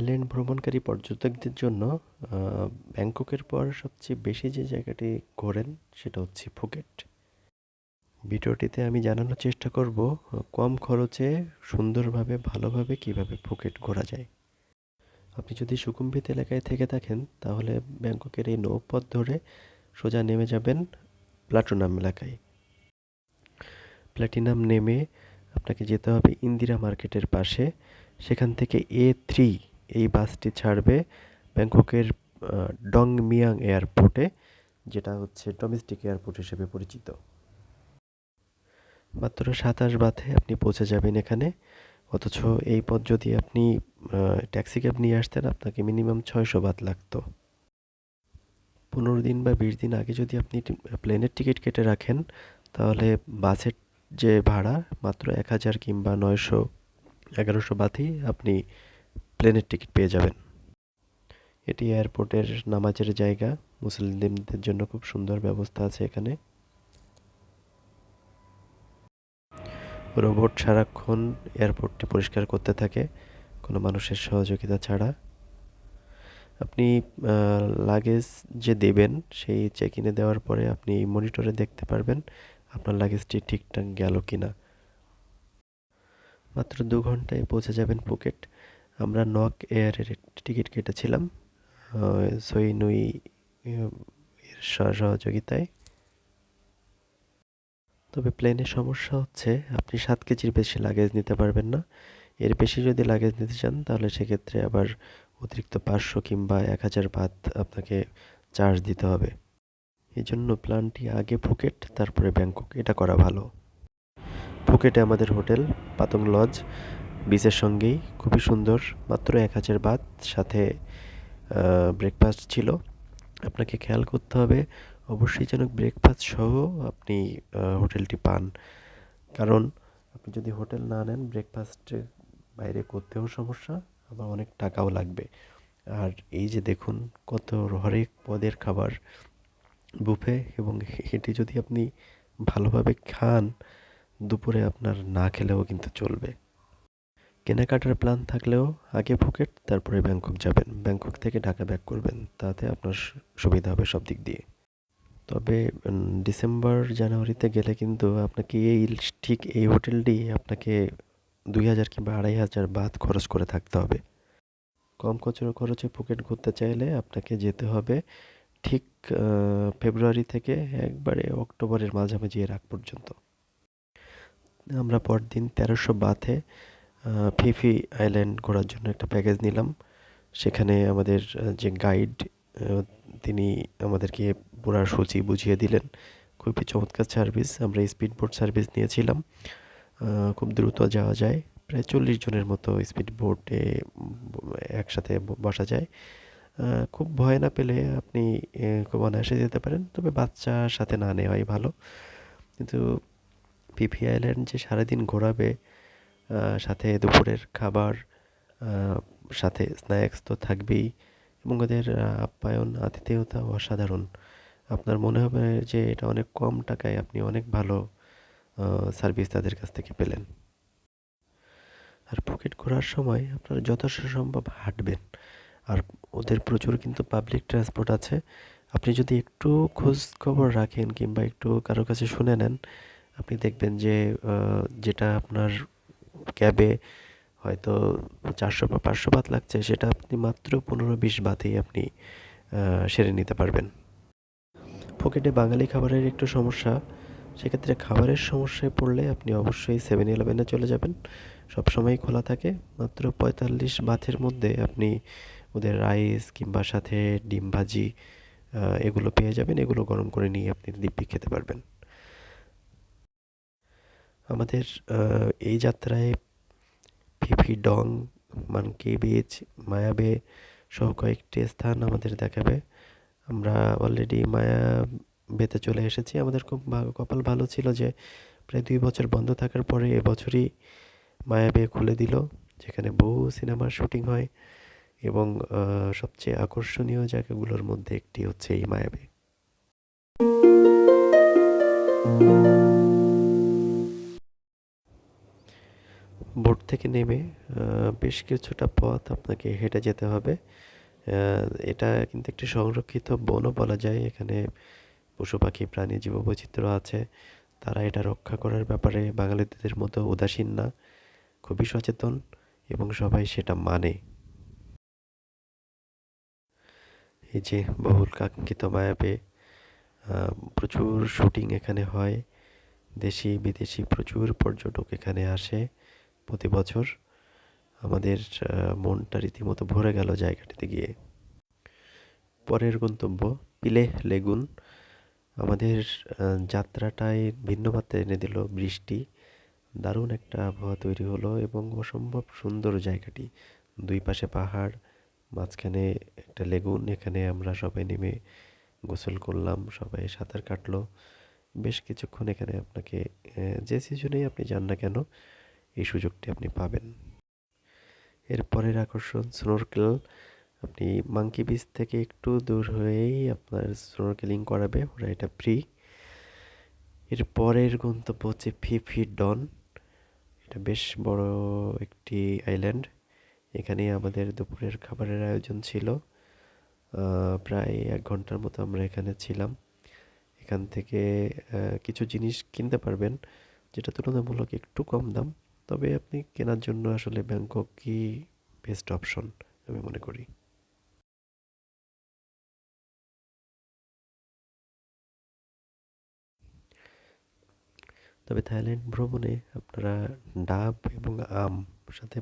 Thailand ভ্রমণকারী পর্যটকদের জন্য ব্যাংককের পর সবচেয়ে বেশি যে জায়গাটি ঘোরেন সেটা হচ্ছে ফুকেট। ভিডিওটিতে আমি জানানোর চেষ্টা করব, কম খরচে সুন্দরভাবে, ভালোভাবে কীভাবে ফুকেট ঘোরা যায়। আপনি যদি সুকুম্বিত এলাকায় থেকে থাকেন, তাহলে ব্যাংককের এই নৌপথ ধরে সোজা নেমে যাবেন প্লাটুনাম এলাকায়। প্ল্যাটিনাম নেমে আপনাকে যেতে হবে ইন্দিরা মার্কেটের পাশে। সেখান থেকে এ থ্রি এই বাসটি ছাড়বে ব্যাংককের ডং মিয়াং এয়ারপোর্টে, যেটা হচ্ছে ডোমেস্টিক এয়ারপোর্ট হিসেবে পরিচিত। মাত্র সাতাশ বাথে আপনি পৌঁছে যাবেন এখানে। অথচ এই পথ যদি আপনি ট্যাক্সি ক্যাব নিয়ে আসতেন, আপনাকে মিনিমাম ছয়শো বাত লাগতো। পনেরো দিন বা বিশ দিন আগে যদি আপনি প্লেনের টিকিট কেটে রাখেন, তাহলে বাসের যে ভাড়া, মাত্র এক হাজার কিংবা নয়শো, এগারোশো বাতেই আপনি প্লেনের টিকিট পেয়ে যাবেন। এটি এয়ারপোর্টের নামাজের জায়গা। মুসলিমদের জন্য খুব সুন্দর ব্যবস্থা আছে এখানে। রোবট সারাক্ষণ এয়ারপোর্টটি পরিষ্কার করতে থাকে। কোনো মানুষের সহযোগিতা ছাড়া। আপনি লাগেজ যে দেবেন, সেই চেক ইনে দেওয়ার পরে আপনি মনিটরে দেখতে পারবেন আপনার লাগেজটি ঠিকঠাক গেল কি না মাত্র দু ঘন্টায় পৌঁছে যাবেন পুকেট আমরা নক এয়ারের টিকিট কেটেছিলাম সই নুই এর সহযোগিতায়। তবে প্লেনের সমস্যা হচ্ছে, আপনি সাত কেজির বেশি লাগেজ নিতে পারবেন না। এর বেশি যদি লাগেজ নিতে চান, তাহলে সেক্ষেত্রে আবার অতিরিক্ত পাঁচশো কিংবা এক হাজার বাদ আপনাকে চার্জ দিতে হবে। এই জন্য প্ল্যানটি আগে ফুকেট তারপরে ব্যাংকক এটা করা ভালো। ফুকেটে আমাদের হোটেল, পাতং লজ বিচের সঙ্গেই, খুবই সুন্দর, মাত্র এক হাজার বাদ সাথে ব্রেকফাস্ট ছিল। আপনাকে খেয়াল করতে হবে, অবশ্যই যেন ব্রেকফাস্ট সহ আপনি হোটেলটি পান। কারণ আপনি যদি হোটেল না নেন ব্রেকফাস্টে বাইরে করতেও সমস্যা, আবার অনেক টাকাও লাগবে। আর এই যে দেখুন, কত হরেক পদের খাবার, বুফে এবং এটি যদি আপনি ভালোভাবে খান, দুপুরে আপনার না খেলেও কিন্তু চলবে। কেনাকাটার প্ল্যান থাকলেও আগে ফুকেট তারপরে ব্যাংকক যাবেন। ব্যাংকক থেকে ঢাকা ব্যাক করবেন, তাতে আপনার সুবিধা হবে সব দিক দিয়ে। তবে ডিসেম্বর জানুয়ারিতে গেলে কিন্তু আপনাকে এই ঠিক এই হোটেলটি আপনাকে দুই হাজার কিংবা আড়াই হাজার বাদ খরচ করে থাকতে হবে। কম খরচ, খরচে ফুকেট ঘুরতে চাইলে আপনাকে যেতে হবে ঠিক ফেব্রুয়ারি থেকে একবারে অক্টোবরের মাঝামাঝি এর আগ পর্যন্ত। আমরা পরদিন তেরোশো বাথে ফিফি আইল্যান্ড ঘোরার জন্য একটা প্যাকেজ নিলাম। সেখানে আমাদের যে গাইড তিনি আমাদেরকে পুরা সূচি বুঝিয়ে দিলেন। খুবই চমৎকার সার্ভিস, আমরা স্পিড বোট সার্ভিস নিয়েছিলাম। খুব দ্রুত যাওয়া যায়। প্রায় চল্লিশ জনের মতো স্পিড বোটে একসাথে বসা যায়। খুব ভয় না পেলে আপনি খুব অনায়াসে যেতে পারেন। তবে বাচ্চার সাথে না নেওয়াই ভালো। কিন্তু পিপি আইল্যান্ড যে সারাদিন ঘোরাবে সাথে দুপুরের খাবার সাথে স্ন্যাক্স তো থাকবেই এবং ওদের আপ্যায়ন, আতিথেয়তা অসাধারণ। আপনার মনে হবে যে এটা অনেক কম টাকায় আপনি অনেক ভালো সার্ভিস তাদের কাছ থেকে পেলেন। আর পকেট ঘোরার সময় আপনারা যথেষ্ট সম্ভব হাঁটবেন। আর ওদের প্রচুর কিন্তু পাবলিক ট্রান্সপোর্ট আছে। আপনি যদি একটু খোঁজ খবর রাখেন কিংবা একটু কারও কাছে শুনে নেন, আপনি দেখবেন যে যেটা আপনার ক্যাবে হয়তো চারশো বা পাঁচশো বাত লাগছে, সেটা আপনি মাত্র পনেরো বিশ বাতেই আপনি সেরে নিতে পারবেন। পকেটে বাঙালি খাবারের একটু সমস্যা, সেক্ষেত্রে খাবারের সমস্যায় পড়লে আপনি অবশ্যই সেভেন ইলেভেনে চলে যাবেন। সবসময় খোলা থাকে, মাত্র পঁয়তাল্লিশ বাথের মধ্যে আপনি ওদের রাইস কিংবা সাথে ডিম ভাজি এগুলো পেয়ে যাবেন, এগুলো গরম করে নিয়ে আপনি দিব্যি খেতে পারবেন। আমাদের এই যাত্রায় Phi Phi, Dong, Monkey Beach Maya Bay সহ কয়েকটি স্থান আমাদের দেখাবে। আমরা অলরেডি মায়া বেতে চলে এসেছি। আমাদের খুব কপাল ভালো ছিল যে প্রায় দুই বছর বন্ধ থাকার পরে এবছরই মায়াবে খুলে দিল, যেখানে বহু সিনেমার শুটিং হয় এবং সবচেয়ে আকর্ষণীয় জায়গাগুলোর মধ্যে একটি হচ্ছে এই মায়াবে বোট থেকে নেমে বেশ কিছুটা পথ আপনাকে হেঁটে যেতে হবে। এটা কিন্তু একটি সংরক্ষিত বনও বলা যায়। এখানে পশু পাখি প্রাণী, জীববৈচিত্র্য আছে। তারা এটা রক্ষা করার ব্যাপারে বাঙালিদের মতো উদাসীন না, খুবই সচেতন এবং সবাই সেটা মানে। এই যে বহুল কাঙ্ক্ষিত মায়াবে প্রচুর শুটিং এখানে হয়। দেশি বিদেশি প্রচুর পর্যটক এখানে আসে। প্রতি বছর আমাদের মনটা রীতিমতো ভরে গেল জায়গাটিতে গিয়ে। পরের গন্তব্য পিলে লেগুন। আমাদের যাত্রাটায় ভিন্ন মাত্রা এনে দিল বৃষ্টি। দারুণ একটা আবহাওয়া তৈরি হলো এবং অসম্ভব সুন্দর জায়গাটি। দুই পাশে পাহাড়, মাঝখানে একটা লেগুন, এখানে আমরা সবাই নেমে গোসল করলাম, সবাই সাঁতার কাটলো। বেশ কিছুক্ষণ এখানে আপনাকে যে সিজনেই আপনি যান না কেন এই সুযোগটি আপনি পাবেন। এর পরের আকর্ষণ স্নোরকেল আপনি মাঙ্কি বিচ থেকে একটু দূর হয়েই আপনার স্নোরকেলিং করাবে, ওরা এটা ফ্রি এর পরের গন্তব্য হচ্ছে ফিফি ডন এটা বেশ বড় একটি আইল্যান্ড এখানে আমাদের দুপুরের খাবারের আয়োজন ছিল। প্রায় এক ঘণ্টার মতো আমরা এখানে ছিলাম। এখান থেকে কিছু জিনিস কিনতে পারবেন, যেটা তুলনামূলক একটু কম দাম। তবে আপনি কেনার জন্য আসলে ব্যাংকক কি বেস্ট অপশন আমি মনে করি? তবে থাইল্যান্ড ভ্রমণে আপনারা ডাব এবং আম সাথে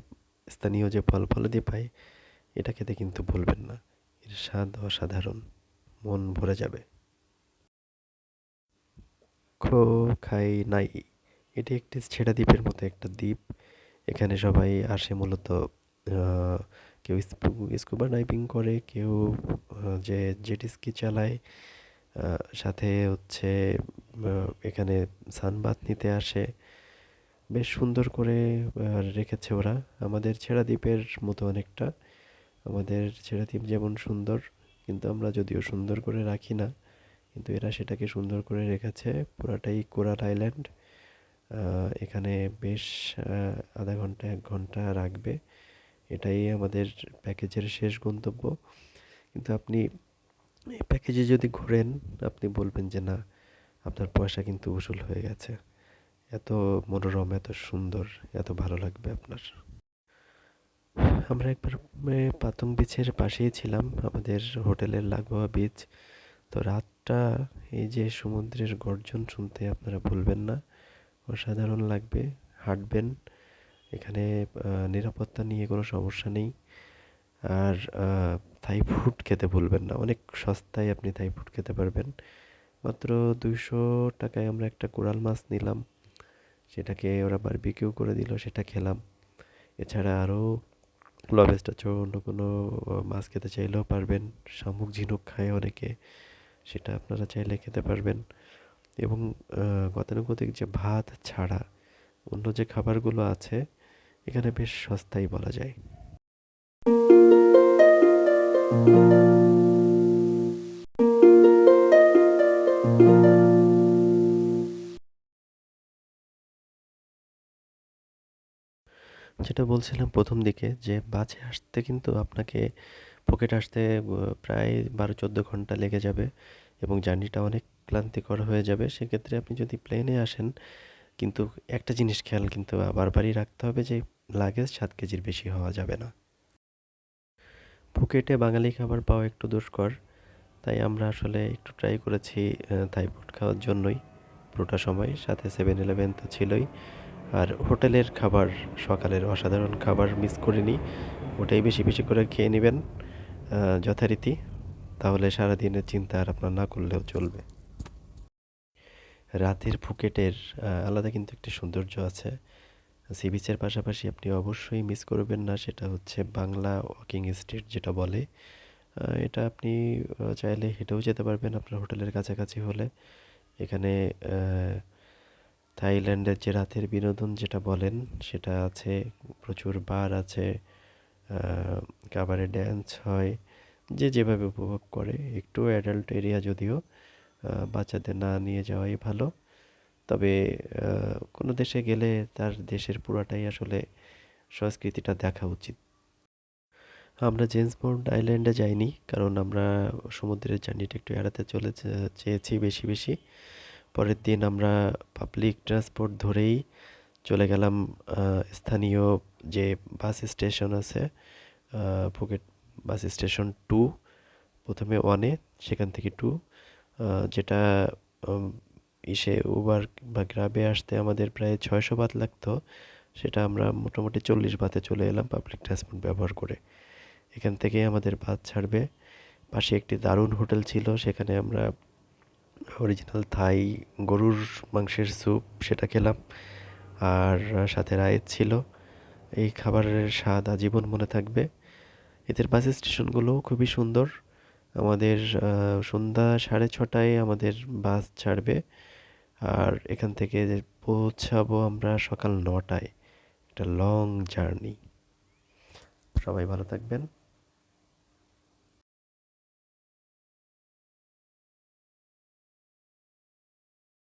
স্থানীয় যে ফল ফলাদি পায়, এটা খেতে কিন্তু ভুলবেন না। এর স্বাদ অসাধারণ। মন ভরে যাবে। খো খাই নাই। এটি একটি ছেড়া দ্বীপের মতো একটা দ্বীপ। এখানে সবাই আসে মূলত কেউ স্কুবা ডাইভিং করে, কেউ যে জেট স্কি চালায় সাথে হচ্ছে এখানে সানবাথ নিতে আসে। বেশ সুন্দর করে রেখেছে ওরা। আমাদের ছেড়া দ্বীপের মতো অনেকটা। আমাদের ছেড়া দ্বীপ যেমন সুন্দর, কিন্তু আমরা যদিও সুন্দর করে রাখি না, কিন্তু এরা সেটাকে সুন্দর করে রেখেছে। পুরাটাই কোরাল আইল্যান্ড। এখানে বেশ আধা ঘণ্টা, এক ঘণ্টা রাখবে। এটাই আমাদের প্যাকেজের শেষ গন্তব্য। কিন্তু আপনি এই প্যাকেজে যদি ঘোরেন, আপনি বলবেন যে না, আপনার পয়সা কিন্তু উসুল হয়ে গেছে। এত মনোরম, এত সুন্দর, এত ভালো লাগবে আপনার। আমরা একবার পাতং বিচের পাশেই ছিলাম, আমাদের হোটেলের লাগোয়া বিচ। তো রাতটা, এই যে সমুদ্রের গর্জন শুনতে আপনারা ভুলবেন না। অসাধারণ লাগবে। হাঁটবেন, এখানে নিরাপত্তা নিয়ে কোনো সমস্যা নেই। আর থাই ফুড খেতে ভুলবেন না। অনেক সস্তায় আপনি থাই ফুড খেতে পারবেন। মাত্র দুইশো টাকায় আমরা একটা কোরাল মাছ নিলাম। সেটাকে ওরা বারবিকিউ করে দিল, সেটা খেলাম। এছাড়া আরও লবেস্টার ছাড়া অন্য কোনো মাছ খেতে চাইলেও পারবেন। শামুক ঝিনুক খায় অনেকে, সেটা আপনারা চাইলে খেতে পারবেন। এবং গতানুগতিক যে ভাত ছাড়া অন্য যে খাবারগুলো আছে, এখানে বেশ সস্তাই বলা যায়। যেটা বলছিলাম প্রথম দিকে, যে বাসে আসতে কিন্তু আপনাকে পকেট আসতে প্রায় বারো চোদ্দ ঘণ্টা লেগে যাবে এবং জার্নিটা অনেক ক্লান্তিকর হয়ে যাবে, সেক্ষেত্রে আপনি যদি প্লেনে আসেন, কিন্তু একটা জিনিস খেয়াল কিন্তু বারবারই রাখতে হবে যে লাগেজ সাত কেজির বেশি হওয়া যাবে না। ফুকেটে বাঙালি খাবার পাওয়া একটু দুষ্কর, তাই আমরা আসলে একটু ট্রাই করেছি থাই ফুড খাওয়ার জন্যই। পুরোটা সময় সাথে সেভেন ইলেভেন তো ছিলই। আর হোটেলের খাবার, সকালের অসাধারণ খাবার মিস করিনি। ওটাই বেশি বেশি করে খেয়ে নেবেন যথারীতি। তাহলে সারাদিনের চিন্তা আর আপনার না করলেও চলবে। রাতের ফুকেটের আলাদা কিন্তু একটি সৌন্দর্য আছে। সি বিচের পাশাপাশি আপনি অবশ্যই মিস করবেন না, সেটা হচ্ছে বাংলা ওয়াকিং স্ট্রিট যেটা বলে। এটা আপনি চাইলে হেঁটেও যেতে পারবেন আপনার হোটেলের কাছাকাছি হলে। এখানে থাইল্যান্ডের যে রাতের বিনোদন যেটা বলেন, সেটা আছে, প্রচুর বার আছে কাবারে ড্যান্স হয়, যে যেভাবে উপভোগ করে, একটু অ্যাডাল্ট এরিয়া যদিও। বাচ্চাদের না নিয়ে যাওয়াই ভালো। তবে কোনো দেশে গেলে তার দেশের পুরাটাই আসলে সংস্কৃতিটা দেখা উচিত। আমরা জেমস বন্ড আইল্যান্ডে যাইনি, কারণ আমরা সমুদ্রের জার্নিটা একটু এড়াতে চলে চেয়েছি বেশি বেশি। পরের দিন আমরা পাবলিক ট্রান্সপোর্ট ধরেই চলে গেলাম স্থানীয় যে বাস স্টেশন আছে ফুকেট বাস স্টেশন টু প্রথমে ওয়ানে সেখান থেকে টু যেটা ইসে উবার বা গ্রাবে আসতে আমাদের প্রায় ছয়শো বাত লাগতো, সেটা আমরা মোটামুটি চল্লিশ বাতে চলে এলাম পাবলিক ট্রান্সপোর্ট ব্যবহার করে। এখান থেকেই আমাদের বাস ছাড়বে। পাশে একটি দারুণ হোটেল ছিল, সেখানে আমরা অরিজিনাল থাই গরুর মাংসের স্যুপ সেটা খেলাম। আর সাথে রাইস ছিল। এই খাবারের স্বাদ আজীবন মনে থাকবে। এদের বাস স্টেশনগুলো খুবই সুন্দর। আমাদের সন্ধ্যা সাড়ে ছটায় আমাদের বাস ছাড়বে। আর এখান থেকে পৌঁছাবো আমরা সকাল নটায়। একটা লং জার্নি সবাই ভালো থাকবেন।